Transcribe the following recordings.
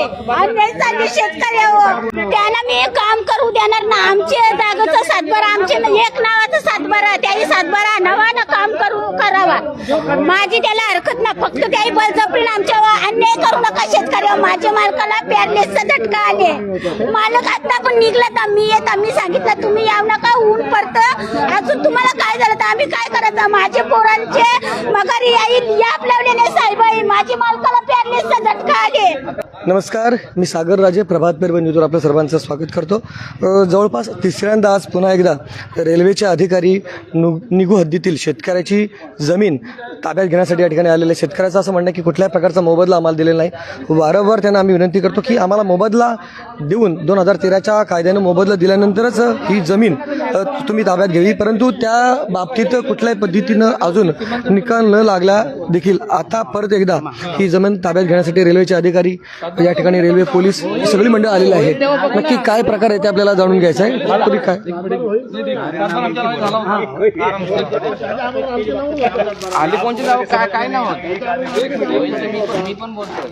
आहे अन्याय चालली शेतकऱ्यावर त्यांना मी काम करू देणार ना आमचे जागेचा सातबारा आमचे एक नावाचा सातबारा त्याही सातबारा नवानं काम करू करावा. माझी त्याला हरकत ना फक्त त्याही बळजबरीनं आमच्यावर अन्याय करू नका शेतकऱ्यावर. माझ्या मालकाला पॅरलेसचा झटका आले. मालक आता पण निघला तर मी येत मी सांगितलं तुम्ही याव नका. ऊन पडतं. अजून तुम्हाला काय झालं तर आम्ही काय करायचं? माझे पोरांचे मगर येईल या आपल्यावले साहेब माझी मालकाला पॅरलेसचा झटका आले. नमस्कार. मी सागर राजे प्रभात पेरबन न्यूजवर आपल्या सर्वांचं स्वागत करतो. जवळपास तिसऱ्यांदा आज पुन्हा एकदा रेल्वेचे अधिकारी नु निघू हद्दीतील शेतकऱ्याची जमीन ताब्यात घेण्यासाठी या ठिकाणी आलेले शेतकऱ्याचं असं म्हणणं आहे की कुठल्याही प्रकारचा मोबदला आम्हाला दिलेला नाही. वारंवार त्यांना आम्ही विनंती करतो की आम्हाला मोबदला देऊन दोन हजार तेराच्या कायद्यानं मोबदला दिल्यानंतरच ही जमीन तुम्ही ताब्यात घ्यावी. परंतु त्या बाबतीत कुठल्याही पद्धतीनं अजून निकाल न लागला देखील. आता परत एकदा ही जमीन ताब्यात घेण्यासाठी रेल्वेचे अधिकारी या ठिकाणी रेल्वे पोलीस ही सगळी मंडळ आलेली आहेत. नक्की काय प्रकार आहे ते आपल्याला जाणून घ्यायचं आहे. तुम्ही काय? आली कोणची नाव काय काय नाव मी पण बोलतोय.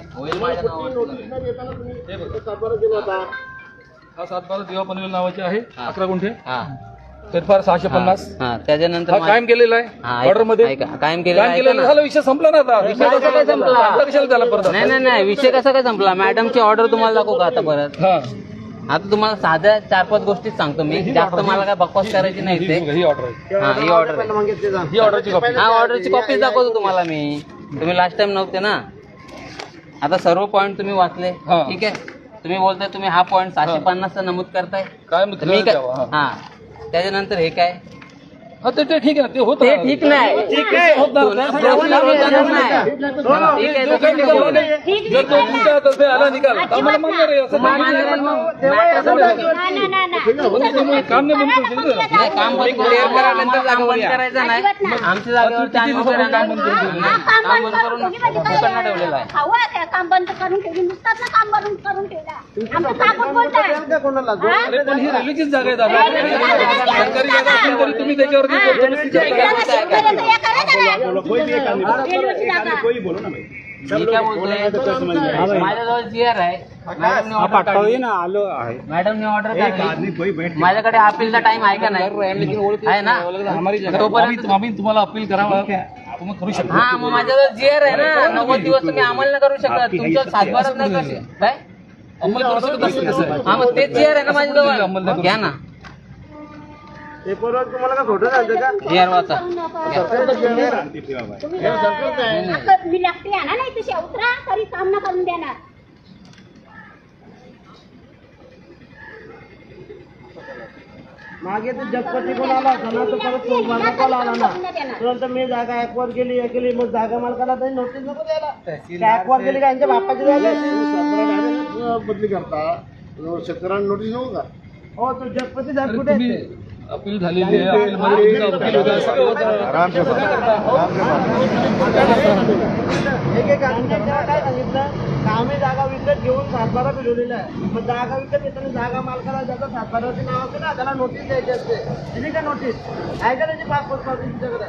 हा सातबारा दिवा पनवेल नावाचे आहे. अकरा गुंठे. हा. फेरफार सहाशे पन्नास. हा. त्याच्यानंतर हा कायम केलेला हा, आहे ऑर्डरमध्ये. कायम केलेला. झाला विषय संपला ना आता. विषय कसा संपला? आता कशाला झाला परत नाही नाही नाही. विषय कसा काय संपला? मॅडमची ऑर्डर तुम्हाला दाखवू का आता परत? हा. आता तुम्हाला साध्या चार पाच गोष्टीच सांगतो मी. जास्त मला काय बकवास करायची नाही ते ही ऑर्डर आहे. हा ही ऑर्डर ही ऑर्डरची कॉपी हा ऑर्डरची कॉपीच दाखवतो तुम्हाला मी. तुम्ही लास्ट टाइम नव्हते ना? आता सर्व पॉईंट तुम्ही वाचले. हा. ठीक आहे? तुम्ही बोलताय तुम्ही हा पॉईंट सहाशे पन्नासचा नमूद करताय. काय तर मी काय हा. त्याच्यानंतर हे काय? हा ते ते ठीक आहे ना ते होत ते ठीक नाही ठीक आहे होत दोन- नाही. दोन- दोन- नाही. ठीक आहे जो काही तर निकाल होणार नाही. जर तो तुमच्या तर्फे आला निकाल तर आम्हाला मान्य आहे असं मान- मान- मान- मॅटर ना, ना, ना, ना. पण तुम्ही काम नाही काम बंद करू आम्हाला काम बंद करायचं नाही आमच्या जागेवर किती काम बंद करून? हा, काम काम बंद बंद करून म्हणजे काय? ठेवलेलं आहे काम बंद करून ठेवली नुसताच ना काम बंद करून ठेवला आमचं ताकद बोलताय हा? अरे पण ही रेल्वेचीच जागा आहे दादा सरकारी जागा असली तरी तुम्ही त्याच्यावरती हे. मी काय बोलतोय. माझ्याजवळ आहे. मॅडमने ऑर्डर काढली. मॅडमने ऑर्डर काढली. माझ्याकडे अपीलचा टाइम आहे का नाही? आहे ना? तोपर्यंत आम्ही तुम्हाला अपील करावं. तुम्ही करू शकता. हा मग माझ्याजवळ जीआर आहे ना. नव्वद दिवस तुम्ही अंमल नाही करू शकत. तुमचं सातबारच नाही काय अंमल करू शकत हा मग तेच जीआर आहे ना माझ्याजवळ. घ्या ना. जीआर वाचा. तुम्ही जर- मी लागते आणा नाही तशी उतरा तरी काम न करून देणार. मागे ते जगपती कोण आला होता ना तो परत तो कॉल आला ना. तुरंत मी जागा ऍक्वार केली हे केली मग जागा मालकाला तरी नोटीस नको द्यायला. ऍक्वार केली का यांच्या बापाची आहे. बदली करता. शेतकऱ्यांना नोटीस नको का? हो तो जगपती जात कुठे अपील झालेली आहे. अपील मध्ये तुमचं अपील होतं, काय जागा विकत घेऊन सातबारा फिरवलेला आहे? मग जागा विकत घेताना जागा मालकाला ज्याचं सातबारावरती नाव असते ना त्याला नोटीस द्यायची असते. दिली का नोटीस आहे का त्याची पासपोर्ट कॉपी तुमच्याकडे.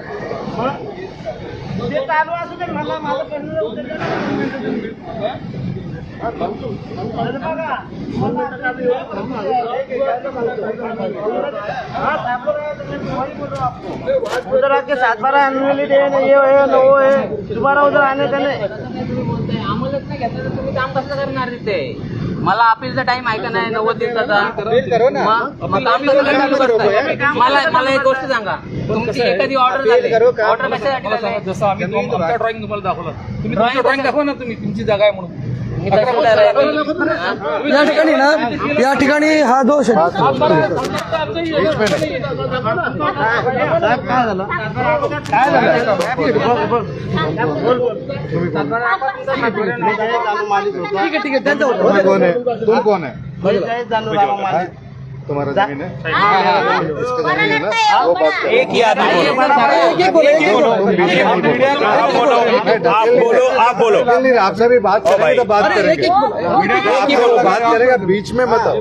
मग ते चालू असू दे मला माझं उधर आके सात बारह डे है ये है न वो है दोबारा उधर आने नाही? घेतला तर तुम्ही काम कसं करणार तिथे मला अपीलचा टाइम आहे का नाही नव्वद दिवसाचा मला मला एक गोष्ट सांगा. तुमची एखादी ऑर्डर झाली. ऑर्डर कशासाठी जसं आम्ही ड्रॉइंग तुम्हाला दाखवला. तुम्ही तुमचं ड्रॉइंग दाखवा ना तुम्ही. तुमची जागा आहे म्हणून. आहे. या ठिकाणी ना या ठिकाणी हा शेत तुम्ही कोण आहे? तुम्ही कोण आहे? जय जानू रामा मालिक तुम्हारा जमीन है कोणाला नाही आहे, वो कोणा- बात करो। एक ही आदमी बोलो तुम बीच में नहीं बोलो। आप बोलो आप बोलो। आप बोलो। नहीं, नहीं, आपसे भी बात करेंगे तो बात करेंगे। आपसे वो बात करेगा। बीच में मत आओ।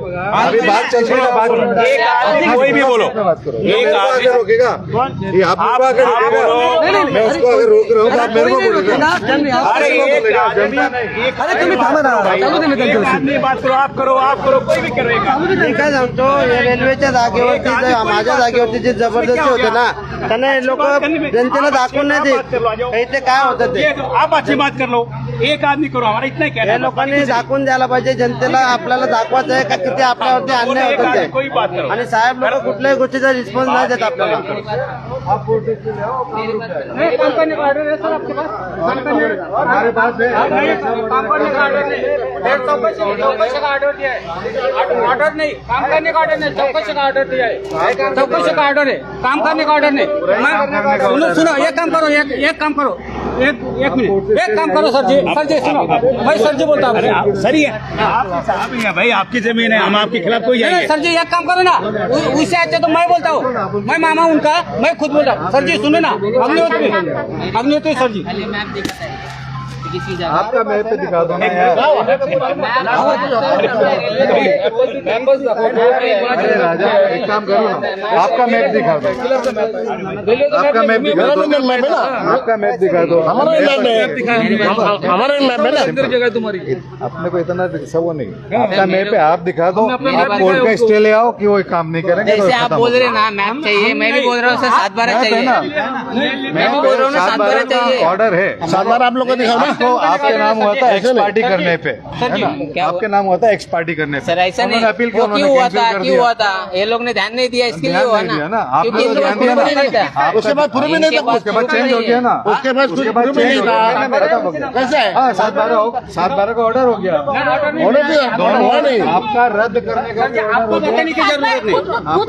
अभी बात चल रही है बात एक आदमी कोई भी बोलो। बात करो। एक मेरे को आदमी। आगे रोकेगा? ये आप आप- को आगे आप रोकेगा? बोलो। मैं उसको अगर रोक रहा हूँ तो आप मेरे को बोलेगा अरे मेरे को एक बोलेगा आदमी जनता एक अरे तुम्ही थांबा ना चालू दे ना एक त्यांच्याविषयी. आदमी बात करो आप करो आप करो। कोई भी करेगा मी काय सांगतो या रेल्वेच्या जागेवरती माझ्या जागेवरती जे जबरदस्ती होते ना त्यांना हे लोक जनतेला दाखवून नाही देत. काही ते काय होतं ते? ये तो आप अच्छी बात कर लो. एक आदमी करो हमारा इतना ही कहना या है लोकांनी दाखवून द्यायला पाहिजे जनतेला आपल्याला दाखवायचं आहे का किती आपल्यावरती अन्याय होतं आदमी कोई बात ते करो? आणि साहेब लोक कुठल्याही गोष्टीचा रिस्पॉन्स नाही देत आपल्याला. है ऑर्डर नाही. काम करने का ऑर्डर नाही चौकशी का ऑर्डर दिया है चौकशी का ऑर्डर है काम करने का ऑर्डर नहीं? सुनो सुनो एक काम करो एक एक काम करो एक एक मिनट. एक काम करो सर जी सर जी सुनो. मैं सर जी बोलता हूँ सर ये आपके साहब ही हैं भाई आपकी जमीन है हम आपके खिलाफ कोई सर जी एक काम करो ना। उ- उससे अच्छे तो मैं बोलता हूँ। मैं मामा उनका मैं खुद बोलता हूँ। सर जी सुनो ना। अग्निहोत्री अग्निहोत्री सर जी आपका मैप पे दिखा दो ना अरे राजा एक काम करो ना आपका मैप दिखा दो आपका मैप दिखा दो आपका मैप दिखा दो हमारा हमारा मैप है ना जगह तुम्हारी अपने को इतना सब वो नहीं आपका मैप है आप दिखा दो आप कोर्ट का स्टे ले आओ कि वो काम नहीं करेंगे तो जैसे आप बोल रहे ना मैप चाहिए मैं भी बोल रहा हूँ सात बारह है ना चाहिए मैप बोल रहा हूँ सात सात बारह बारह चाहिए। ऑर्डर है सात बार आप लोग को दिखाओ आपको आपके नाम हुआ था एक्स पार्टी करने पे। है आपके नाम हुआ था एक्स पार्टी करने पे। सर ऐसा नहीं। अपील क्यों हुआ था? क्यों हुआ था? ये लोग ने ध्यान नहीं दिया इसके लिए हुआ ना? आपने तो ध्यान दिया ना। उसके बाद भी नहीं था। उसके बाद चेंज हो गया ना। उसके बाद उसके बाद चेंज हो गया। हो कैसा? है हाँ सात बारह हो सात बारह का ऑर्डर हो गया। ऑर्डर हुआ नहीं आपका रद्द करने का आपको बताने की ज़रूरत नहीं। आपको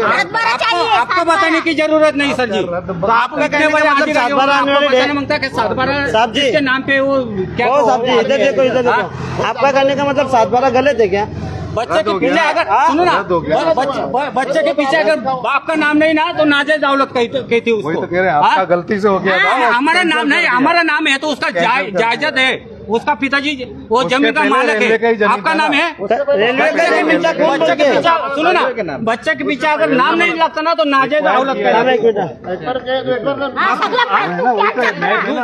चाहिए, आपको सात बताने की ज़रूरत नहीं सर जी। आपका आप कितने बजे सात बारह आपको वाले बताना। माँगता सात बारह साहब जी। इसके नाम पे वो क्या हो साहब जी इधर देखो इधर? देखो। आपका करने का मतलब सात बारह गलत है क्या? बच्चे के पीछे अगर हाँ? सुनो ना। बच्चे के पीछे अगर बाप का नाम नहीं ना तो नाजायज दौलत कही कहती उसको। तो हैं आपका? गलती से हो गया हाँ, हमारा नाम नहीं हमारा नाम है तो उसका। जायजत है उसका पिताजी वो ज़मीन का मालिक है। आपका नाम है? रेलवे का बच्चे के पीछे सुनो ना बच्चे के पीछे अगर नाम नहीं लगता ना तो नाजायज दौलत हाँ, है?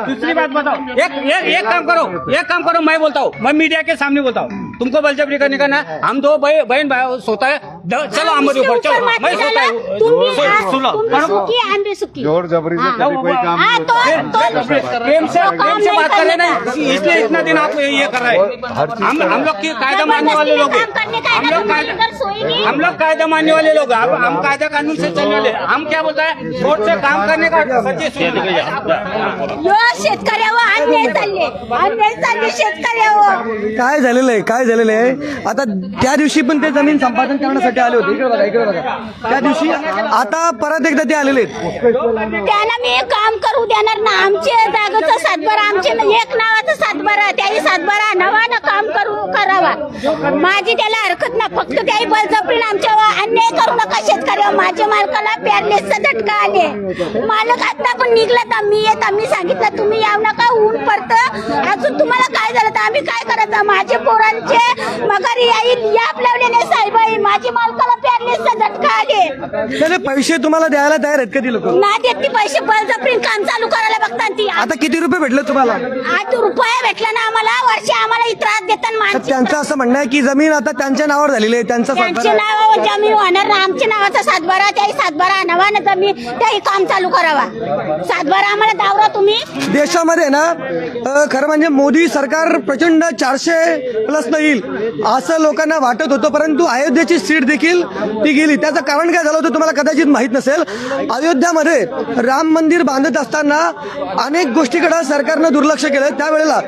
दूसरी बात बताओ। एक एक एक काम करो एक काम करो मैं बोलता हूँ मैं मीडिया के सामने बोलता हूँ। तुमको बलजबरी करने का ना हम दो भाई बहन भाई सोता है द- चलो हमारे इसके ऊपर चलो. मैं सोता हूँ तुम्ही सुन- सुखी जोर जबरी से कभी कोई काम हाँ नहीं तो होता तो प्रेम से प्रेम से बात कर रहे ना इसलिए इतना दिन आप ये कर रहे हैं हम हम लोग की कायदा मानने वाले लोग हैं काम करने का हम लोग कायदा इधर सोएगी हम लोग कायदा मानने वाले लोग हैं हम हम कायदा कानून से चलने वाले हैं। हम क्या बोलते हैं? कोर्ट से काम करने का सच्ची सुन यो शेतकऱ्यावर अन्याय चालले. अन्याय चालले शेतकऱ्यावर. काय झालेलं आहे? काय झालेलं आहे? आता त्या दिवशी पण ते जमीन संपादन करण्यासाठी आले होते. इकडे बघा इकडे बघा. त्या दिवशी आता परत एकदा ते आलेले आहेत. त्यांना मी काम करू देणार ना आमचे जागेचा सातबारा आमचे एक नावाचं सातबारा त्याही सातबारा नवानं काम करू करावा. माझी त्याला हरकत ना फक्त त्याही बळजबरीनं आमच्यावर अन्याय करू नका शेतकऱ्यावर माझ्या मालकाला पॅरलेसचा झटका आले. मालक आता पण निघला तर मी येत मी सांगितलं तुम्ही याव नका ऊन पडतं. अजून तुम्हाला काय झालं तर आम्ही काय करायचं? माझे पोरांचे मगर येईल या आपल्याकडे नाही साहेब आई. माझी मालकाला पॅरलेसचा झटका आले त्याचे पैसे तुम्हाला द्यायला तयार आहेत का ती लोक? ना देत ती पैसे बळजबरीनं काम चालू करायला बघतात ती. आता किती रुपये भेटले तुम्हाला? आठ रुपये भेटला ना आम्हाला वर्षी आम्हाला त्रास देतात तर त्यांचं असं म्हणणं आहे की जमीन आता त्यांच्या नावावर झालेली आहे त्यांचा सातबारा आहे. जमीन होणार ना आमच्या नावाचा सातबारा त्याही सातबारा नवानं जमीन त्याही काम चालू करावा. सातबारा आम्हाला दावरा तुम्ही. देशामध्ये ना अ, खरं म्हणजे मोदी सरकार प्रचंड चारशे प्लस येईल. असं लोकांना वाटत होतं परंतु अयोध्येची सीट देखील ती गेली. त्याचं कारण काय झालं होतं तुम्हाला कदाचित माहीत नसेल? अयोध्यामध्ये राम मंदिर बांधत असताना अनेक गोष्टीकडे सरकारनं दुर्लक्ष केलं. त्यावेळेला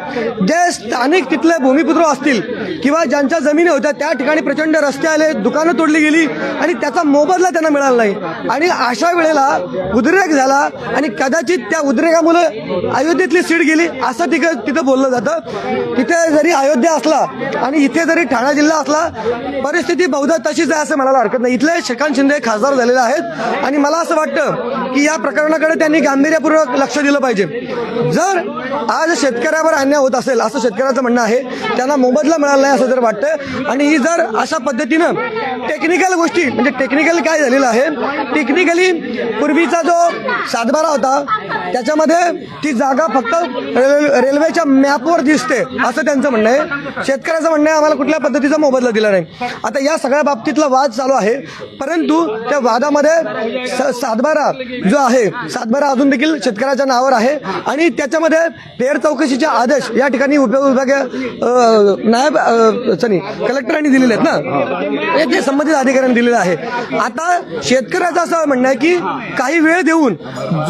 जे स्थानिक तिथले भूमिपुत्र असतील किंवा ज्यांच्या जमिनी होत्या त्या ठिकाणी प्रचंड रस्ते आले दुकानं तोडली गेली आणि त्याचा मोबदला त्यांना मिळाला नाही. आणि अशा वेळेला उद्रेक झाला आणि कदाचित त्या उद्रेकामुळे अयोध्येतली सीट गेली असं तिथं तिथं बोललं जातं. तिथे जरी अयोध्या असला आणि इथे जरी ठाणा जिल्हा असला परिस्थिती बहुधा तशीच आहे असं म्हणायला हरकत नाही. इथले श्रीकांत शिंदे खासदार झालेले आहेत. आणि मला असं वाटतं की या प्रकरणाकडे त्यांनी गांभीर्यपूर्वक लक्ष दिलं पाहिजे. जर आज शेतकऱ्यावर अन्याय होत असेल असं शेतकऱ्याचं म्हणणं आहे त्यांना मोबदला मिळाला नाही असं जर वाटतं आणि ही जर अशा पद्धतीनं टेक्निकल गोष्टी म्हणजे टेक्निकल काय झालेलं आहे टेक्निकली पूर्वीचा जो सातबारा होता त्याच्यामध्ये ती जागा फक्त रेल्वे रेल्वेच्या मॅपवर दिसते असं त्यांचं म्हणणं आहे. शेतकऱ्याचं म्हणणं आहे आम्हाला कुठल्या पद्धतीचा मोबदला दिला नाही. आता या सगळ्या बाबतीतला वाद चालू आहे. परंतु त्या वादामध्ये सातबारा जो आहे सातबारा अजून देखील शेतकऱ्याच्या नावावर आहे आणि त्याच्यामध्ये फेर चौकशीचे आदेश या ठिकाणी उपविभागीय अ, नायब सॉरी कलेक्टरांनी दिलेले आहेत ना? ते जे संबंधित अधिकाऱ्यांनी दिलेलं आहे. आता शेतकऱ्याचं असं म्हणणं आहे की काही वेळ देऊन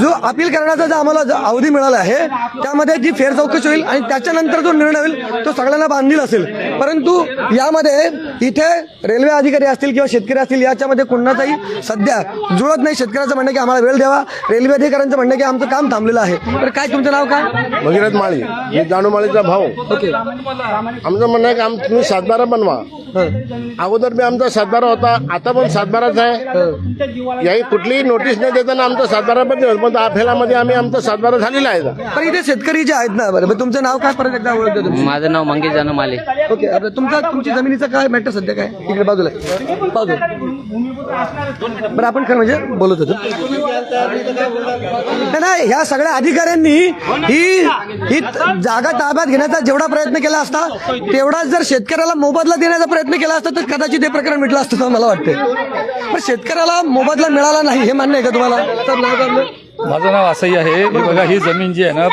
जो अपील करण्याचा जो आम्हाला अवधी मिळाला आहे त्यामध्ये जी फेर चौकशी होईल आणि त्याच्यानंतर जो निर्णय होईल तो सगळ्यांना बांधील असेल. परंतु यामध्ये इथे रेल्वे अधिकारी असतील किंवा शेतकरी असतील याच्यामध्ये कोणाचाही सध्या जुळत नाही. शेतकऱ्याचं म्हणणं आहे की आम्हाला वेळ द्यावा. रेल्वे अधिकाऱ्यांचं म्हणणं आहे की आमचं काम थांबलेलं आहे. तर काय तुमचं नाव काय? भगीरथ माळी. मी जानू माळीचा भाऊ. ओके. आमचं म्हणणं आहे की आम तुम्ही सातबारा बनवा. अगोदर बी आमचा सातबारा होता. आता पण सातबाराच आहे. याही कुठलीही नोटीस न देताना आमचा सातबारा पण. पण अफेलामध्ये आम्ही आमचा सातबारा झालेला आहे. पण इथे शेतकरी जे आहेत ना बरं तुमचं नाव काय परत एकदा ओळख द्या तुम्ही? माझं नाव मंगेश जानू माले ओके आता तुमचा तुमची जमिनीचं काय मॅटर सध्या काय? इकडे बाजूला. बरं आपण खरं म्हणजे बोलत होतो. नाही, नाही ह्या सगळ्या अधिकाऱ्यांनी ही ही जागा ताब्यात घेण्याचा जेवढा प्रयत्न केला असता तेवढाच जर शेतकऱ्याला मोबदला देण्याचा प्रयत्न केला असता तर कदाचित हे प्रकरण मिटलं असतं असं मला वाटतं पण शेतकऱ्याला मोबदला मिळाला नाही हे मान्य आहे का तुम्हाला? तर आपलं? माझं नाव असंही आहे. हे बघा ही जमीन जी आहे ना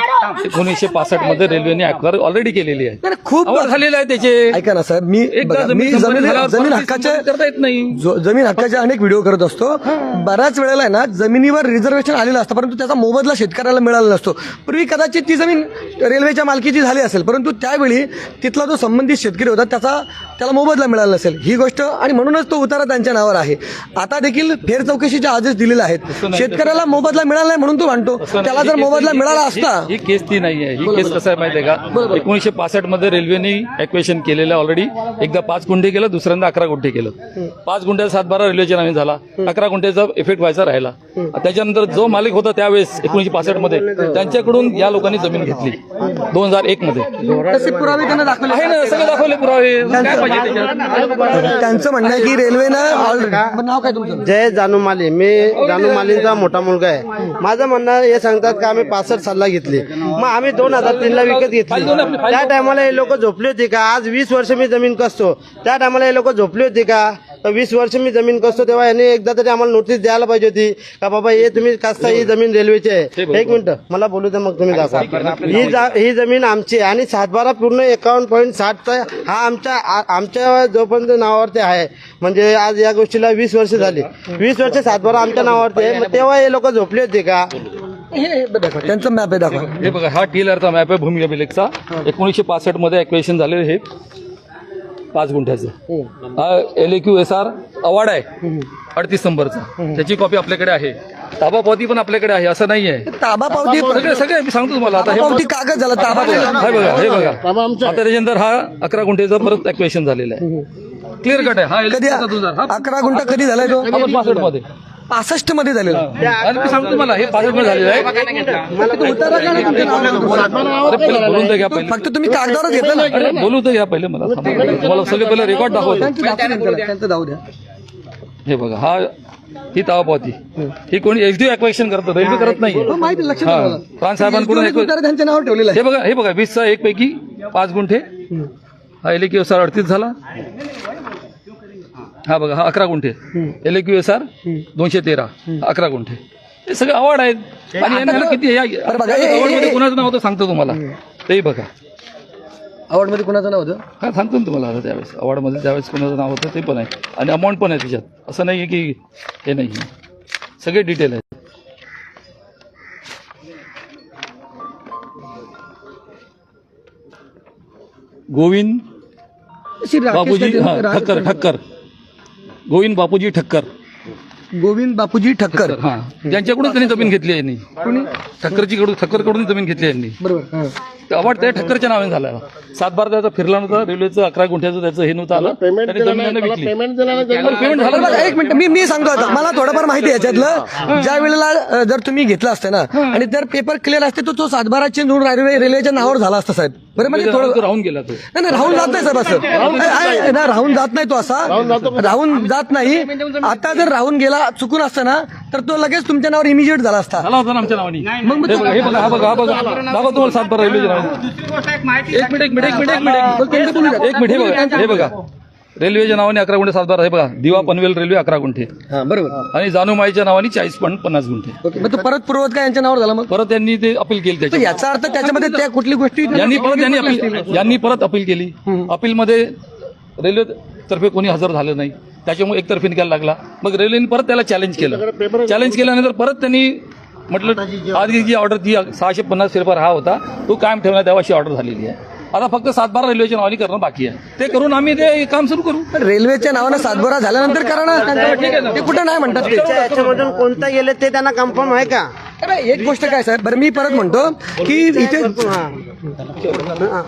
एकोणीसशे पासष्टमध्ये रेल्वेने अक्वार ऑलरेडी केलेली आहे. नाही, खूप आवड झालेलं आहे त्याचे. ऐका ना साहेब मी एकदा बघा, मी जमीन संपादन जमीन झाल्यावर जमीन परत हक्काचे संपादन करता येत नाही. जो- जमीन हक्काचे अनेक व्हिडिओ करत असतो. बऱ्याच वेळेला आहे ना जमिनीवर रिझर्वेशन आलेलं असतं परंतु त्याचा मोबदला शेतकऱ्याला मिळाला नसतो. पूर्वी कदाचित ती जमीन रेल्वेच्या मालकीची झाली असेल परंतु त्यावेळी तिथला जो संबंधित शेतकरी होता त्याचा त्याला मोबदला मिळाला नसेल. ही गोष्ट आणि म्हणूनच तो उतारा त्यांच्या नावावर आहे. आता देखील फेर चौकशीचे आदेश दिलेले आहेत. शेतकऱ्याला मोबदला मिळाला नाही म्हणून तो म्हणतो. त्याला जर मोबदला मिळाला असता ही केस ती नाही आहे ही केस कसं आहे माहिती आहे का? एकोणीशे पासष्टमध्ये रेल्वेने एक्वेशन केलेलं ऑलरेडी एकदा पाच गुंठे केलं दुसऱ्यांदा अकरा गुंठे केलं. पाच गुंठ्याचा सातबारा रेल्वेच्या नावे झाला. अकरा गुंठ्याचा इफेक्ट व्हायचा राहिला. त्याच्यानंतर जो मालिक होता त्यावेळेस एकोणीशे पासष्टमध्ये त्यांच्याकडून या लोकांनी जमीन घेतली. दोन हजार एक मध्ये पुरावे त्यांना दाखवले. आहे ना सगळे दाखवले पुरावे. त्यांचं म्हणणं आहे की रेल्वेनं नाव काय तुमचं? जय जानू माली मी जानू मालींचा मोठा मुलगा आहे. माझं म्हणणं हे सांगतात का आम्ही पासष्ट सालला घेतली. मग आम्ही दोन हजार तीनला विकत घेतली. त्या टायमाला हे लोक झोपली होती का? आज वीस वर्ष मी जमीन कसतो. त्या टायमाला हे लोक झोपली होती का? तर वीस वर्ष मी जमीन कसतो तेव्हा यांनी एकदा तरी आम्हाला नोटीस द्यायला पाहिजे होती. का बाबा हे तुम्ही कसता? ही जमीन रेल्वेची आहे. एक मिनिट. मला बोलू द्या मग तुम्ही दाखवा. ही जा- ही जमीन आमची आहे. आणि सातबारा पूर्ण एकावन्न पॉईंट साठचा हा आमच्या आमच्या जोपर्यंत नावावरती आहे. म्हणजे आज या गोष्टीला वीस वर्ष झाली. वीस वर्ष सातबारा आमच्या नावावरती आहे. मग तेव्हा हे लोक झोपले होते का? त्यांचं मॅप आहे दाखवा. हे बघा हा टीलरचा मॅप आहे भूमी अभिलेखचा. एकोणीसशे पासष्टमध्ये एक्वेशन झालेलं हे. पाच गुंठ्याचं. हा. L Q S R award आहे. अडतीस नंबरचा. त्याची कॉपी आपल्याकडे आहे. ताबा पावती पण आपल्याकडे आहे असं नाही आहे ताबा पावती सगळे सगळे मी सांगतो तुम्हाला. आता हे पावती कागद झाला ताबा हे बघा हे बघा आता त्याच्यानंतर हा अकरा गुंठेचं परत एक्वेशन झालेलं आहे. क्लिअर कट आहे. हा कधी हा अकरा गुंठा कधी झालाय तो? आपण पासष्टमध्ये पासष्टमध्ये झालेला आणि मी सांगतो तुम्हाला हे पासष्टमध्ये झालेलं आहे. अरे पहिलं बोलून तर घ्या पहिले. फक्त तुम्ही कागदावरच घेतलं ना. अरे बोलू तर घ्या पहिले मला. थांबा. तुम्हाला सगळे पहिले रेकॉर्ड दाखवतो. त्यांचं द्या. त्यांचं जाऊ द्या. हे बघा हा ही तावा पावती ही कोणी एचडी एक्वेशन करतं रेल्वे करत नाही हो, माहिती आहे, लक्षात हा. प्राण साहेबांकडून एक उतारा त्यांच्या नावावर ठेवलेलं आहे. हे बघा हे बघा वीसचा एक पैकी पाच गुंठे. हा एल क्यू एस आर अडतीस झाला. हा बघा हा अकरा गुंठे. एल क्यू एस आर दोनशे तेरा अकरा गुंठे. हे सगळे अवॉर्ड आहेत. आणि यांना किती बरं बघा, ए- ए- अवॉर्डमध्ये ए- कुणाचं नाव होतं सांगतो तुम्हाला. तेही बघा. आवडमध्ये कुणाचं नाव होतं? हा सांगतो ना तुम्हाला आता त्यावेळेस. अवॉर्डमध्ये ज्यावेळेस कोणाचं नाव होतं ते पण आहे. आणि अमाऊंट पण आहे त्याच्यात. असं नाही आहे की हे नाही. सगळे डिटेल आहेत. गोविंद रा- ठक्कर ठक्कर. गोविंद बापूजी ठक्कर. गोविंद बापूजी ठक्कर. हा. त्यांच्याकडून त्यांनी जमीन घेतली आहे यांनी. ठक्करची कडून ठक्करकडून जमीन घेतली आहे यांनी. बरोबर हां. ते अवार्ड त्या ठक्करच्या नावाने झाला. सातबार त्याचा फिरला नव्हता रेल्वेचं अकरा गुंठ्याचं त्याचं हे नव्हतं आलं. पेमेंट त्यांनी दिलं जमीन नाही विकली. पेमेंट दिलं नाही त्यांनी. पेमेंट झालं बरं? एक मिनिट. मी मी सांगतो आता. मला थोडंफार माहिती आहे याच्यातलं. ज्या वेळेला अ, जर तुम्ही घेतलं असतं ना आणि जर पेपर क्लिअर असते तर तो सातबारा चेंज होऊन रेल्वे रेल्वेच्या नावावर झाला असता साहेब. बरं म्हणजे थोडं राहून गेला तो. नाही नाही, राहून जात नाही साहेब असं. आहे, आहे, ना, राहून जात नाही तो असा. राहून जात नाही. आता जर राहून गेला चुकून असतं ना तर तो लगेच तुमच्या नावावर इमिजिएट झाला असता. झाला होता ना आमच्या नावाने. हे बघा हे बघा हा बघा हा बघा. दाखवा तुम्हाला सातबारा रेल्वेच्या नावाने एक मिनिट एक मिनिट एक मिनिट एक मिनिट. एक मिनिट हे बघा. हे बघा. रेल्वेच्या नावाने अकरा गुंठे सातबारा हे बघा दिवा पनवेल रेल्वे अकरा गुंठे. हा बरोबर. आणि जानुमाईच्या नावाने चाळीस पॉईंट पन्नास गुंठे. ओके मग तो परत पूर्वत काय यांच्या नावावर झाला मग? परत त्यांनी ते अपील केली तर त्याच्या याचा अर्थ त्याच्यामध्ये त्या कुठली गोष्टी यांनी परत यांनी अपील यांनी परत अपील केली. अपीलमध्ये रेल्वे तर्फे कोणी हजर झालं नाही. त्याच्यामुळे एकतर्फी निकाल लागला. मग रेल्वेने परत त्याला चॅलेंज केलं. चॅलेंज केल्यानंतर परत त्यांनी म्हटलं आज जी ऑर्डर ती सहाशे पन्नास फेरफार हा होता तो कायम ठेवण्यात यावा अशी ऑर्डर झालेली आहे. आता फक्त सातबारा रेल्वेच्या नावाने करणं बाकी आहे. ते करून आम्ही ते काम सुरू करू. रेल्वेच्या नावानं सातबारा झाल्यानंतर करा ना. ते कुठं नाही म्हणतात. याच्यामधून कोणतं गेले ते त्यांना कन्फर्म आहे का? अरे, एक गोष्ट काय साहेब? बरं मी परत म्हणतो की इथे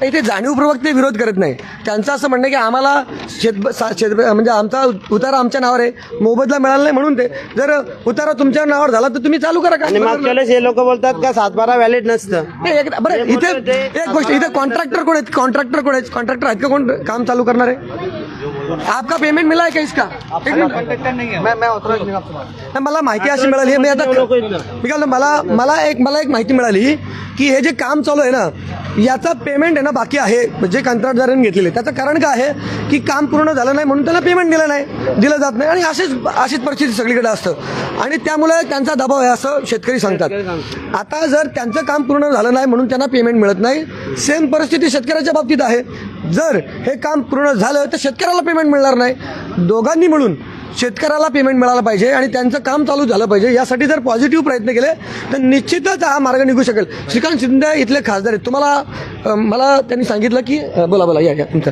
इथे जाणीवपूर्वक ते विरोध करत नाही. त्यांचं असं म्हणणं की आम्हाला शेत सा- शेत म्हणजे आमचा उतारा आमच्या नावावर आहे. मोबदला मिळाला नाही म्हणून ते. जर उतारा तुमच्या नावावर झाला तर तुम्ही चालू करा आणि का मागच्या वेळेस हे लोक बोलतात का सातबारा व्हॅलिड नसतं? नाही, एक- बरं इथे एक गोष्ट इथे कॉन्ट्रॅक्टर कोण आहेत? कॉन्ट्रॅक्टर कोण आहेत? कॉन्ट्रॅक्टर आहेत का कोण काम चालू करणार? आहे आपका पेमेंट मिला है क्या इसका? एक मिनिट. मला माहिती अशी मिळाली आहे मी आता मी काय मला मला एक मला एक माहिती मिळाली की हे जे काम चालू आहे ना याचा पेमेंट आहे ना बाकी आहे. जे कंत्राटदारांनी घेतलेले. त्याचं कारण काय आहे की काम पूर्ण झालं नाही म्हणून त्याला पेमेंट दिलं नाही. दिलं जात नाही. आणि अशीच अशीच परिस्थिती सगळीकडे असतं. आणि त्यामुळे त्यांचा दबाव आहे असं शेतकरी सांगतात. आता जर त्यांचं काम पूर्ण झालं नाही म्हणून त्यांना पेमेंट मिळत नाही सेम परिस्थिती शेतकऱ्याच्या बाबतीत आहे. जर हे काम पूर्ण झालं तर शेतकऱ्याला पेमेंट मिळणार नाही. दोघांनी मिळून शेतकऱ्याला पेमेंट मिळालं पाहिजे आणि त्यांचं काम चालू झालं पाहिजे. यासाठी जर पॉझिटिव्ह प्रयत्न केले तर निश्चितच हा मार्ग निघू शकेल. श्रीकांत शिंदे इथले खासदार आहेत. तुम्हाला मला त्यांनी सांगितलं की बोला बोला या या तुमचं.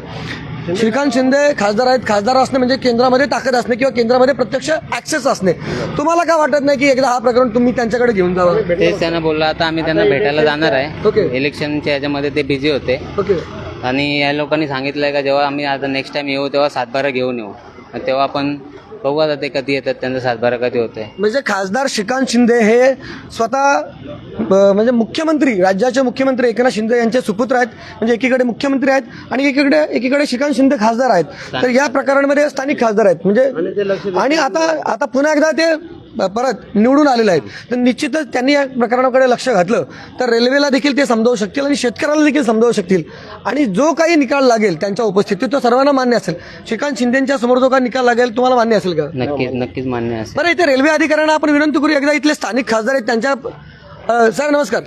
श्रीकांत शिंदे खासदार आहेत. खासदार असणे म्हणजे केंद्रामध्ये ताकद असणे किंवा केंद्रामध्ये प्रत्यक्ष ऍक्सेस असणे. तुम्हाला काय वाटत नाही की एकदा हा प्रकरण तुम्ही त्यांच्याकडे घेऊन जावं? तेच त्यांना बोलला आता आम्ही त्यांना भेटायला जाणार ओके. आहे इलेक्शनच्या ह्याच्यामध्ये ते बिझी होते. ओके आणि या लोकांनी सांगितलंय का जेव्हा आम्ही आता नेक्स्ट टाइम येऊ तेव्हा सातबारा घेऊन येऊ. तेव्हा आपण बघू आता ते कधी येतात त्यांचा सातबारा कधी होतोय. म्हणजे खासदार श्रीकांत शिंदे हे स्वतः म्हणजे मुख्यमंत्री राज्याचे मुख्यमंत्री एकनाथ शिंदे यांचे सुपुत्र आहेत. म्हणजे एकीकडे मुख्यमंत्री आहेत आणि एकीकडे एकीकडे श्रीकांत शिंदे खासदार आहेत. तर या प्रकरणामध्ये स्थानिक खासदार आहेत. म्हणजे आणि आता आता पुन्हा एकदा ते परत निवडून आलेले आहेत. तर निश्चितच त्यांनी या प्रकरणाकडे लक्ष घातलं. तर रेल्वेला देखील ते समजावू शकतील आणि शेतकऱ्याला देखील समजावू शकतील. आणि जो काही निकाल लागेल त्यांच्या उपस्थितीत तो सर्वांना मान्य असेल. श्रीकांत शिंदेच्या समोर जो काही निकाल लागेल तुम्हाला मान्य असेल का? नक्कीच नक्कीच मान्य असेल. बरं इथे रेल्वे अधिकाऱ्यांना आपण विनंती करू एकदा इथले स्थानिक खासदार आहेत त्यांच्या साहेब नमस्कार.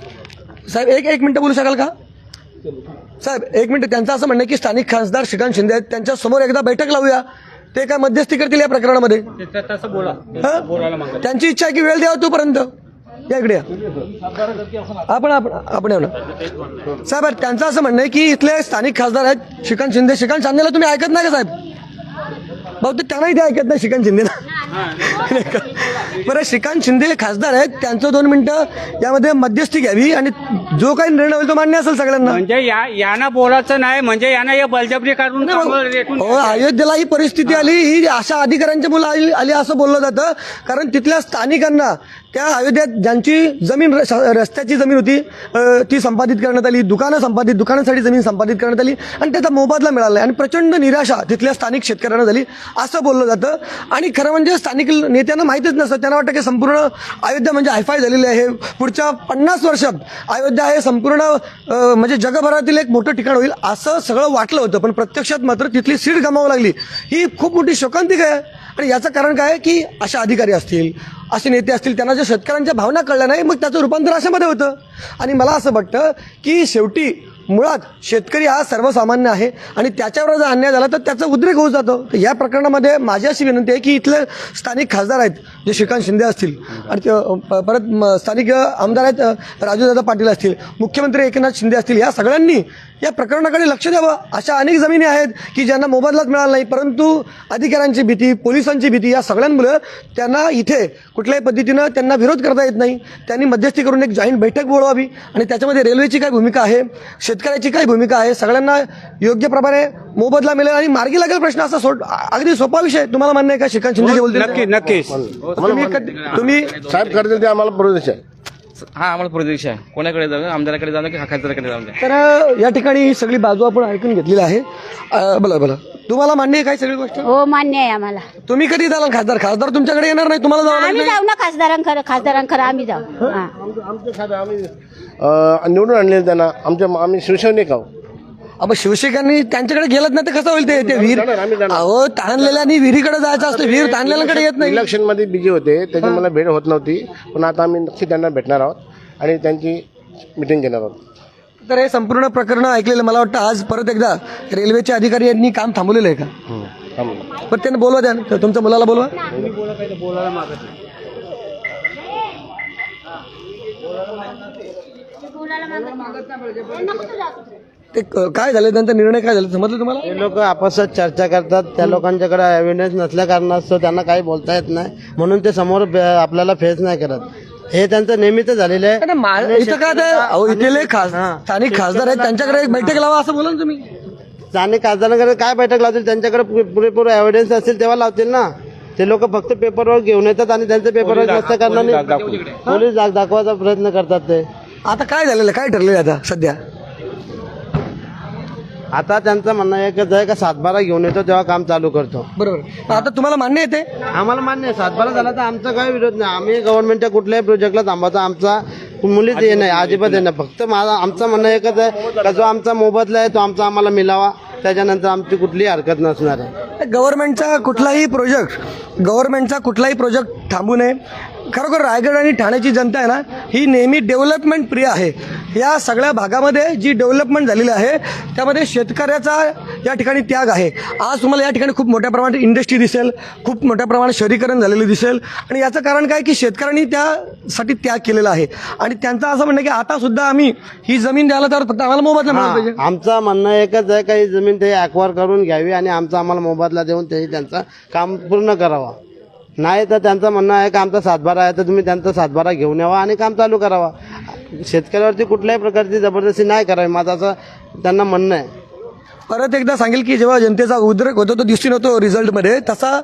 साहेब एक एक मिनिटं बोलू शकाल का? साहेब एक मिनिट. त्यांचं असं म्हणणं की स्थानिक खासदार श्रीकांत शिंदे आहेत. त्यांच्यासमोर एकदा बैठक लावूया. ते काय मध्यस्थी करतील या प्रकरणामध्ये? हं? त्यांची इच्छा आहे की वेळ द्यावा तोपर्यंत? या इकडे या. आपण आपण आपण येऊ ना. साहेब त्यांचं असं म्हणणं आहे की इथले स्थानिक खासदार आहेत श्रीकांत शिंदे. श्रीकांत शिंदेला तुम्ही ऐकत नाही का साहेब? बहुतेक त्यांनाही ते ऐकत नाही श्रीकांत शिंदे बरं श्रीकांत शिंदे खासदार आहेत त्यांचं दोन मिनिटं यामध्ये मध्यस्थी घ्यावी आणि जो काही निर्णय होईल तो मान्य असेल सगळ्यांना. म्हणजे या यानं बोलायचं नाही म्हणजे यानं हे करून कामं रेटून हो अयोध्येला ही परिस्थिती आली ही अशा अधिकाऱ्यांच्या मुलं आली आली असं बोललं जातं. कारण तिथल्या स्थानिकांना त्या अयोध्येत ज्यांची जमीन रस- रस्त्याची जमीन होती अ, ती संपादित करण्यात आली दुकानं संपादित दुकानासाठी जमीन संपादित करण्यात आली आणि त्याचा मोबदला मिळाला आणि प्रचंड निराशा तिथल्या स्थानिक शेतकऱ्यांना झाली असं बोललं जातं. आणि खरं म्हणजे स्थानिक नेत्यांना माहितीच नसतं. त्यांना वाटतं की संपूर्ण अयोध्या म्हणजे हायफाय झालेली आहे. पुढच्या पन्नास वर्षात अयोध्या हे संपूर्ण म्हणजे जगभरातील एक मोठं ठिकाण होईल असं सगळं वाटलं होतं. पण प्रत्यक्षात मात्र तिथली सीट गमावं लागली. ही खूप मोठी शोकांतिक आहे. आणि याचं कारण काय आहे की अशा अधिकारी असतील असे नेते असतील त्यांना ज्या शेतकऱ्यांच्या भावना कळल्या नाही मग त्याचं रूपांतर अशामध्ये होतं. आणि मला असं वाटतं की शेवटी मुळात शेतकरी हा सर्वसामान्य आहे आणि त्याच्यावर जर अन्याय झाला तर त्याचा उद्रेक होऊन जातो. तर या प्रकरणामध्ये माझी अशी विनंती आहे की इथले स्थानिक खासदार आहेत जे श्रीकांत शिंदे असतील आणि ते, प- परत म, स्थानिक आमदार आहेत राजूदादा पाटील असतील मुख्यमंत्री एकनाथ शिंदे असतील या सगळ्यांनी या प्रकरणाकडे लक्ष द्यावं. अशा अनेक जमिनी आहेत की ज्यांना मोबदलाच मिळाला नाही. परंतु अधिकाऱ्यांची भीती पोलिसांची भीती या सगळ्यांमुळे त्यांना इथे कुठल्याही पद्धतीनं त्यांना विरोध करता येत नाही. त्यांनी मध्यस्थी करून एक जॉईंट बैठक बोलवावी आणि त्याच्यामध्ये रेल्वेची काय भूमिका आहे शेतकऱ्याची काय भूमिका आहे सगळ्यांना योग्य प्रकारे मोबदला मिळेल आणि मार्गी लागेल प्रश्न असा सोड अगदी सोपा विषय तुम्हाला मान्य आहे का? श्रीकांत शिंदे जे बोलतील. नक्की नक्कीच. तुम्ही तुम्ही साहेब करतील ते आम्हाला प्रदेश आहे. हा आम्हाला प्रदेश आहे. कोणाकडे जाऊ आमदाराकडे जाऊ की खासदाराकडे जाऊ तर या ठिकाणी ही सगळी बाजू आपण ऐकून घेतलेली आहे. अ, बोला बोला. तुम्हाला मान्य आहे काय सगळी गोष्ट? हो मान्य आहे आम्हाला. तुम्ही कधी जाल खासदार? खासदार तुमच्याकडे येणार नाही तुम्हाला जावं आम्ही लागेल जाऊ ना खासदारांकडे खासदारांकडे आम्ही जाऊ. हा आमचे साहेब आम्ही अं, निवडून आणले त्यांना. आमच्या आम्ही शिवसैनिक आहोत. अब शिवसेकांनी त्यांच्याकडे गेलत नाही तर कसं होईल ते? ते विहीर जाणार, आम्ही जाणार. अहो ताणलेल्यानी विहिरीकडे जायचं असतं. विहीर ताणलेल्याकडे येत नाही. इलेक्शनमध्ये बिझी होते त्याची मला भेट होत नव्हती. पण आता आम्ही नक्की त्यांना भेटणार आहोत आणि त्यांची मिटिंग घेणार आहोत. तर हे संपूर्ण प्रकरण ऐकलेलं मला वाटतं आज परत एकदा रेल्वेचे अधिकारी यांनी काम थांबवलेलं आहे का? थांबा. पण त्यांना बोलवा द्या ना. तुमच्या मुलाला बोलवा. ते क- काय झालं? त्यांचा निर्णय काय झाला? समजलं तुम्हाला? ते लोक आपसात चर्चा करतात. त्या लोकांच्याकडे एव्हिडन्स नसल्या कारणास्तव त्यांना काही बोलता येत नाही. म्हणून ते समोर बे- आपल्याला फेस नाही करत. हे त्यांचं नेहमीच झालेलं आहे. नाही, मा- इथं काय ते अहो इथले खास स्थानिक खासदार आहेत त्यांच्याकडे एक बैठक लावा असं बोला ना तुम्ही. स्थानिक खासदारांकडे काय बैठक लावतील? त्यांच्याकडे पुरे- पुरेपूर एव्हिडन्स असतील तेव्हा लावतील ना. ते लोक फक्त पेपरवर घेऊन येतात आणि त्यांचं पेपरवर नसल्या कारणाने पोलीस दाख- दाखवायचा प्रयत्न करतात ते. आता काय झालेलं? आहे? काय ठरलेलं आहे आता सध्या? आता त्यांचं म्हणणं एकच आहे का सातबारा घेऊन येतो तेव्हा काम चालू करतो. बरोबर. आता तुम्हाला मान्य येते आम्हाला मान्य आहे. सातबारा झाला तर आमचा काही विरोध नाही. आम्ही गव्हर्नमेंटच्या कुठल्याही प्रोजेक्टला थांबायचा. आमचा मुलीच हे नाही अजिबात नाही. फक्त माझा आमचं म्हणणं एकच आहे का जो आमचा मोबदला आहे तो आमचा आम्हाला मिळावा. त्याच्यानंतर आमची कुठलीही हरकत नसणार आहे. गव्हर्नमेंटचा कुठलाही प्रोजेक्ट गव्हर्नमेंटचा कुठलाही प्रोजेक्ट थांबू नये. खरोखर रायगड आणि ठाण्याची जनता आहे ना ही नेहमी डेव्हलपमेंट प्रिय आहे. या सगळ्या भागामध्ये जी डेव्हलपमेंट झालेली आहे त्यामध्ये शेतकऱ्याचा या ठिकाणी त्याग आहे. आज तुम्हाला या ठिकाणी खूप मोठ्या प्रमाणात इंडस्ट्री दिसेल खूप मोठ्या प्रमाणात शहरीकरण झालेलं दिसेल. आणि याचं कारण काय की शेतकऱ्यांनी त्यासाठी त्याग केलेला आहे. आणि त्यांचं असं म्हणणं की आता सुद्धा आम्ही ही जमीन द्यायला तर फक्त आम्हाला मोबदला आमचं म्हणणं एकच आहे का ही जमीन ते ॲक्वायर करून घ्यावी आणि आमचा आम्हाला मोबदला देऊन ते त्यांचं काम पूर्ण करावा. नाही तर त्यांचं म्हणणं आहे का आमचा सातबारा आहे तर तुम्ही त्यांचा सातबारा घेऊन यावा आणि काम चालू करावा. शेतकऱ्यावरती कुठल्याही प्रकारची जबरदस्ती नाही करावी माझं असं त्यांना म्हणणं आहे. परत एकदा सांगेल की जेव्हा जनतेचा उद्रेक होतो तो दिसून येतो रिझल्टमध्ये. तसा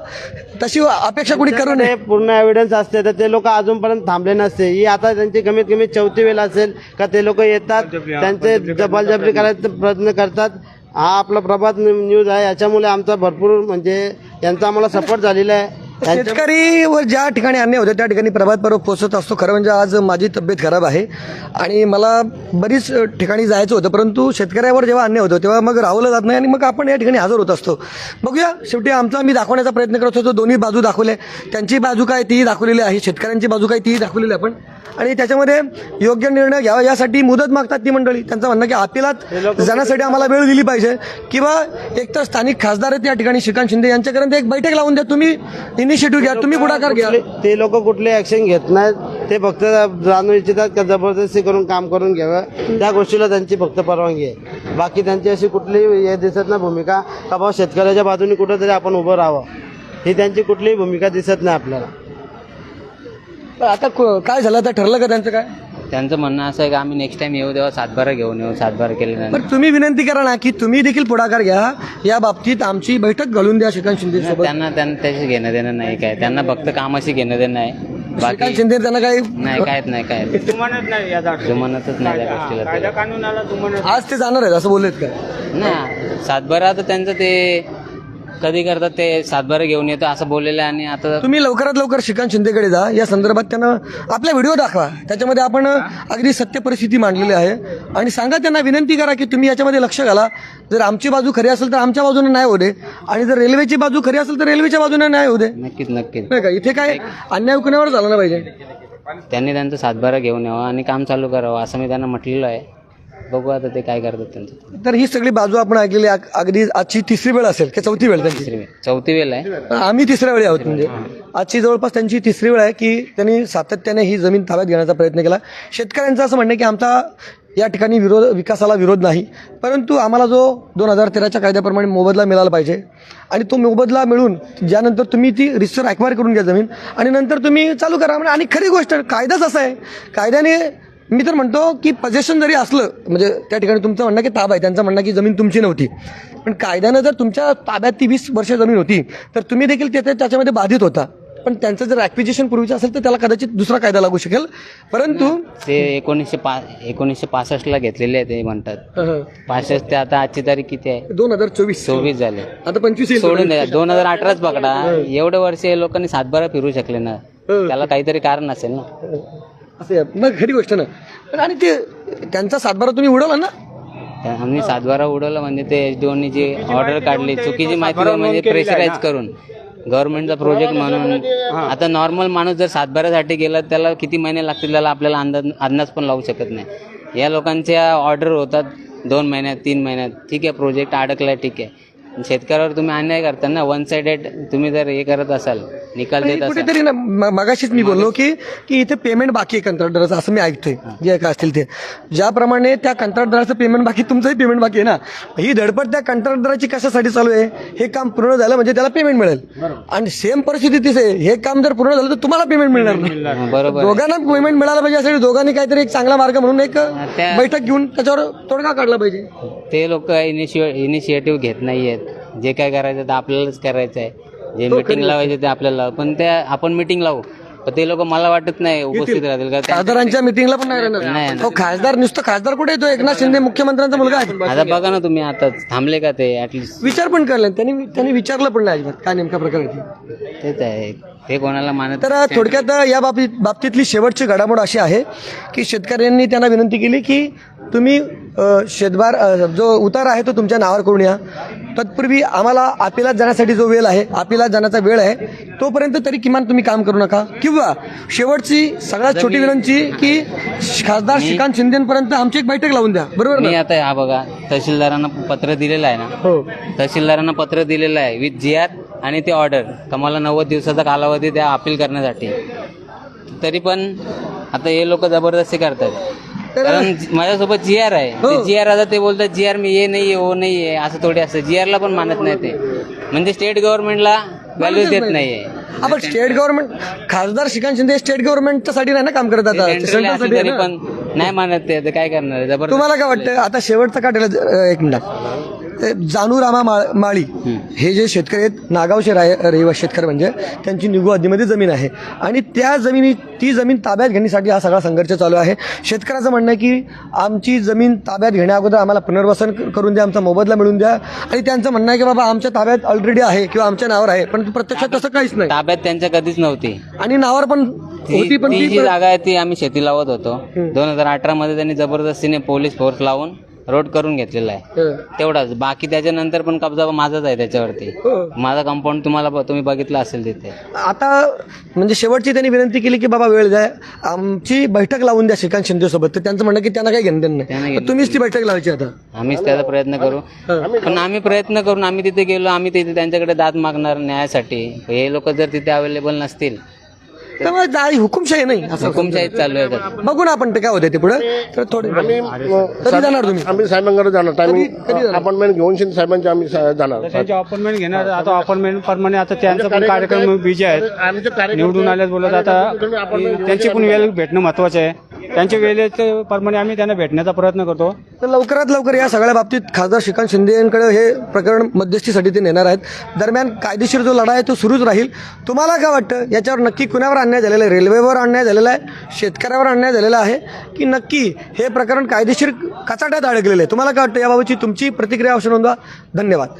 तशी अपेक्षा कोणी करू नये. पूर्ण एव्हिडन्स असते तर ते लोक अजूनपर्यंत थांबले नसते. ही आता त्यांची कमीत कमी चौथी वेळ असेल का ते लोक येतात त्यांचे जबरजबरी करायचा प्रयत्न करतात. हा आपला प्रभात न्यूज आहे याच्यामुळे आमचा भरपूर म्हणजे यांचा आम्हाला सपोर्ट झालेला आहे. शेतकरीवर ज्या ठिकाणी अन्याय होते त्या ठिकाणी प्रभात पर्व पोचत असतो. खरं म्हणजे आज माझी तब्येत खराब आहे आणि मला बरीच ठिकाणी जायचं होतं परंतु शेतकऱ्यावर जेव्हा अन्याय होतो तेव्हा मग राहवलं जात नाही आणि मग आपण या ठिकाणी हजर होत असतो. बघूया शेवटी आमचा मी दाखवण्याचा प्रयत्न करत होतो. दोन्ही बाजू दाखवले. त्यांची बाजू काय तीही दाखवलेली आहे. शेतकऱ्यांची बाजू काय तीही दाखवलेली आहे आपण. आणि त्याच्यामध्ये योग्य निर्णय घ्यावा यासाठी मुदत मागतात ती मंडळी. त्यांचं म्हणणं की अपिलात जाण्यासाठी आम्हाला वेळ दिली पाहिजे. किंवा एकतर स्थानिक खासदार आहेत या ठिकाणी श्रीकांत शिंदे यांच्याकडे एक बैठक लावून द्या. तुम्ही इनिशिएटिव्ह घ्या तुम्ही पुढाकार घ्या. कुठले- ते लोक कुठले ऍक्शन घेत नाहीत. ते फक्त जाणून इच्छितात का जबरदस्ती करून काम करून घ्यावं. त्या गोष्टीला त्यांची फक्त परवानगी आहे. बाकी त्यांची अशी कुठलीही हे दिसत नाही भूमिका. का बाबा शेतकऱ्याच्या बाजूने कुठेतरी आपण उभं राहावं. ही त्यांची कुठलीही भूमिका दिसत नाही आपल्याला. पण आता क- काय झालं? आता ठरलं का त्यांचं काय? त्यांचं म्हणणं असं आहे की आम्ही नेक्स्ट टाइम येऊ तेव्हा सातबारा घेऊन येऊ सातबारा केल्यानंतर. पण तुम्ही विनंती करा ना की तुम्ही देखील पुढाकार घ्या. या बाबतीत आमची बैठक घालून द्या श्रीकांत शिंदे सोबत. त्यांना त्यांना त्याशी घेणं देणं नाही काय. त्यांना फक्त कामाशी घेणं देणं आहे. श्रीकांत बाकी शिंदे त्यांना काही नाही कायच नाही काय जुमानत नाही या दाखल जुमानतच नाही त्या गोष्टीला कायदा ते. कानूनाला जुमानत आज ते जाणार आहेत असं बोललेत का? नाही सातबारा तर त्यांचं ते कधी करतात ते सातबारा घेऊन येतो असं बोललेलं आहे आणि आता तुम्ही लवकरात लवकर श्रीकांत शिंदेकडे जा. या संदर्भात त्यांना आपला व्हिडिओ दाखवा. त्याच्यामध्ये आपण अगदी सत्य परिस्थिती मांडलेली आहे. आणि सांगा त्यांना विनंती करा की तुम्ही याच्यामध्ये लक्ष घाला. जर आमची बाजू खरी असेल तर आमच्या बाजूने नाही होऊ दे. आणि जर रेल्वेची बाजू खरी असेल तर रेल्वेच्या बाजूने नाही होऊ दे. नक्कीच नक्कीच. नाही का? इथे काय अन्याय कुणावर झाला ना पाहिजे? त्यांनी त्यांचा सातबारा घेऊन यावा आणि काम चालू करावं असं मी त्यांना म्हटलेलं आहे. बघू आता ते काय करतात त्यांचं. तर ही सगळी बाजू आपण ऐकलेली. अगदी आजची तिसरी वेळ असेल की चौथी वेळ त्यांची? तिसरी वेळ. चौथी वेळ आहे. आम्ही तिसऱ्या वेळी आहोत म्हणजे. आजची जवळपास त्यांची तिसरी वेळ आहे की त्यांनी सातत्याने ही जमीन ताब्यात घेण्याचा प्रयत्न केला. शेतकऱ्यांचं असं म्हणणं आहे की आमचा या ठिकाणी विरोध विकासाला विरोध नाही. परंतु आम्हाला जो दोन हजार तेराच्या कायद्याप्रमाणे मोबदला मिळाला पाहिजे आणि तो मोबदला मिळून ज्यानंतर तुम्ही ती रिसर ॲक्वायर करून घ्या जमीन आणि नंतर तुम्ही चालू करा. म्हणजे आणि खरी गोष्ट कायदाच असा आहे. कायद्याने मी तर म्हणतो की पजेशन जरी असलं म्हणजे त्या ठिकाणी तुमचं म्हणणं की ताबा आहे त्यांचं म्हणणं की जमीन तुमची नव्हती. पण कायद्यानं जर तुमच्या ताब्यात ती वीस वर्ष जमीन होती तर तुम्ही देखील त्याच्या त्याच्यामध्ये बाधित होता. पण त्यांचं जर ॲक्विजिशन पूर्वीचं असेल तर त्याला कदाचित दुसरा कायदा लागू शकेल. परंतु ते एकोणीसशे पा एकोणीसशे पासष्टला घेतलेले आहे ते म्हणतात. पासष्ट ते आता आजची तारीख किती आहे? दोन हजार चोवीस. चोवीस झाले. आता पंचवीस सोडून द्या. दोन हजार अठराच पकडा. एवढे वर्ष हे लोकांनी सातबारा फिरू शकले ना. त्याला काहीतरी कारण असेल ना. असं आहे. मग खरी गोष्ट ना. पण आणि ते त्यांचा सातबारा तुम्ही उडवला ना? आम्ही सातबारा उडवलं म्हणजे ते एच डी जी ऑर्डर काढली. चुकीची माहिती दिली म्हणजे प्रेशराईज करून. गव्हर्नमेंटचा प्रोजेक्ट म्हणून. आता नॉर्मल माणूस जर सातबाऱ्यासाठी गेला त्याला किती महिने लागतील त्याला आपल्याला अंदाज अंदाज पण लावू शकत नाही. या लोकांच्या ऑर्डर होतात दोन महिन्यात तीन महिन्यात. ठीक आहे प्रोजेक्ट अडकलाय ठीक आहे. शेतकऱ्यावर तुम्ही अन्याय करता ना वन साइडेड तुम्ही जर हे करत असाल निकाल देत असाल. कुठेतरी ना म- मगाशीच मी बोललो की की इथे पेमेंट बाकी आहे कंत्राटदाराचं असं मी ऐकतोय जे काय असतील ते. ज्याप्रमाणे त्या कंत्राटदाराचं पेमेंट बाकी तुमचंही पेमेंट बाकी आहे ना. ही धडपड त्या कंत्राटदाराची कशासाठी चालू आहे? हे काम पूर्ण झालं म्हणजे त्याला पेमेंट मिळेल. आणि सेम परिस्थिती तीच आहे हे काम जर पूर्ण झालं तर तुम्हाला पेमेंट मिळणार नाही बरोबर आहे. दोघांना पेमेंट मिळालं पाहिजे यासाठी दोघांनी काहीतरी एक चांगला मार्ग म्हणून एक त्या- बैठक घेऊन त्याच्यावर तोडगा काढला पाहिजे. ते लोक इनिशिए इनिशिएटिव्ह घेत नाहीयेत. जे काय करायचं ते आपल्यालाच करायचं आहे. जे मीटिंग लावायचे ते आपल्याला पण ते आपण मीटिंग लावू. पण ते लोक मला वाटत नाही उपस्थित राहतील. का त्या- खासदारांच्या मिटिंगला पण नाही नाही राहणार येणार. हो खासदार नुसतं खासदार कुठे येतो एकनाथ शिंदे मुख्यमंत्र्यांचा मुलगा आहे. आता बघा ना तुम्ही आता थांबले का ते ऍटलिस्ट विचार पण करले. त्यांनी त्यांनी विचारलं पण नाही अजिबात. काय नेमका प्रकार आहे ते. तेच आहे. ते कोणाला मानत तर थोडक्यात या बाबतीत बाबतीतली शेवटची घडामोड अशी आहे की शेतकऱ्यांनी त्यांना विनंती केली की तुम्ही अ, अ, जो उतार आहे तो तुमच्या नावावर करून या. तत्पूर्वी आम्हाला आपिलात जाण्यासाठी जो वेळ आहे आपिलात जाण्याचा वेळ आहे तोपर्यंत तरी किमान तुम्ही काम करू नका. किंवा शेवटची सगळ्यात छोटी विनंती की खासदार श्रीकांत शिंदेपर्यंत आमची एक बैठक लावून द्या. बरोबर ना? मी आता हा बघा तहसीलदारांना पत्र दिलेलं आहे ना? हो. तहसीलदारांना पत्र दिलेलं आहे विथ जी आर आणि ते ऑर्डर का मला नव्वद दिवसाचा कालावधी द्या अपील करण्यासाठी. तरी पण आता हे लोक जबरदस्ती करतात. कारण माझ्यासोबत जी आर आहे. जी आर आता ते बोलतात जी आर मी ये नाही आहे, हो नाही आहे असं थोडी असतं. जी ला पण मानत नाही ते. म्हणजे स्टेट गव्हर्नमेंटला व्हॅल्यू देत नाहीये. आपण स्टेट गव्हर्नमेंट खासदार श्रीकांत शिंदे स्टेट गव्हर्नमेंटच्या साठी नाही ना काम करत आता? तरी. पण नाही मानत ते काय करणार? तुम्हाला काय वाटतं? आता शेवटचं का ठरलं अं, एक मिनिट. जानू रामा माळ- माळी हे जे शेतकरी आहेत नागावचे राय रहिवासी शेतकरी म्हणजे त्यांची निगू हद्दीमध्ये जमीन आहे. आणि त्या जमिनी ती जमीन ताब्यात घेण्यासाठी हा सगळा संघर्ष चालू आहे. शेतकऱ्याचं म्हणणं आहे की आमची जमीन ताब्यात घेण्या अगोदर आम्हाला पुनर्वसन करून द्या आमचा मोबदला मिळून द्या. आणि त्यांचं म्हणणं आहे की बाबा आमच्या ताब्यात ऑलरेडी आहे किंवा आमच्या नावावर आहे पण प्रत्यक्षात तसं काहीच नाही. ताब्यात त्यांच्या कधीच नव्हती. आणि नावावर पण होती पण ती जी जागा आहे ती आम्ही शेती लावत होतो. दोन हजार अठरा मध्ये त्यांनी जबरदस्तीने पोलीस फोर्स लावून रोड करून घेतलेला आहे. तेवढाच. बाकी त्याच्यानंतर पण कब्जा माझाच आहे त्याच्यावरती. हो. माझा कंपाऊंड तुम्हाला ब- तुम्ही बघितलं असेल तिथे. आता म्हणजे शेवटची त्यांनी विनंती केली की बाबा वेळ द्या. आमची बैठक लावून द्या श्रीकांत शिंदे सोबत. तर त्यांचं म्हणणं की त्यांना काही घेणं देणं त्यांना नाही घेणं तुम्हीच ती बैठक लावायची आता. आम्हीच त्याचा प्रयत्न करू. पण आम्ही प्रयत्न करून आम्ही तिथे गेलो. आम्ही तिथे त्यांच्याकडे दाद मागणार न्यायासाठी. हे लोक जर तिथे अवेलेबल नसतील त्यामुळे हुकुमशाही नाही. असं हुकुमशाहीत चालू आहे. बघू ना आपण ते काय होते ते पुढे. तर थोडे कधी जाणार तुम्ही. आम्ही साहेबांकडे जाणार. टायमिंग अपॉइंटमेंट घेऊन शिंदे साहेबांच्या आम्ही सा- जाणार. त्यांचे अपॉइंटमेंट घेणार आता अपॉइंटमेंट प्रमाणे आता त्यांचा पण कार्यक्रम बिजी आहेत. आमचे निवडून आल्यास बोलत आता त्यांची पण वेळ भेटणं महत्वाचं आहे. त्यांच्या वेळेच्या प्रमाणे आम्ही त्यांना भेटण्याचा प्रयत्न करतो. तर लवकरात लवकर या सगळ्या बाबतीत खासदार श्रीकांत शिंदे यांकडे हे प्रकरण मध्यस्थीसाठी ते नेणार आहेत. दरम्यान कायदेशीर जो लढा आहे तो सुरूच राहील. तुम्हाला काय वाटतं? याच्यावर नक्की कुणावर अन्याय झालेला आहे? रेल्वेवर अन्याय झालेला आहे? शेतकऱ्यावर अन्याय झालेला आहे? की नक्की हे प्रकरण कायदेशीर कचाट्यात अडकलेलं आहे? तुम्हाला काय वाटतं? याबाबतची तुमची प्रतिक्रिया अवश्य नोंदवा. धन्यवाद.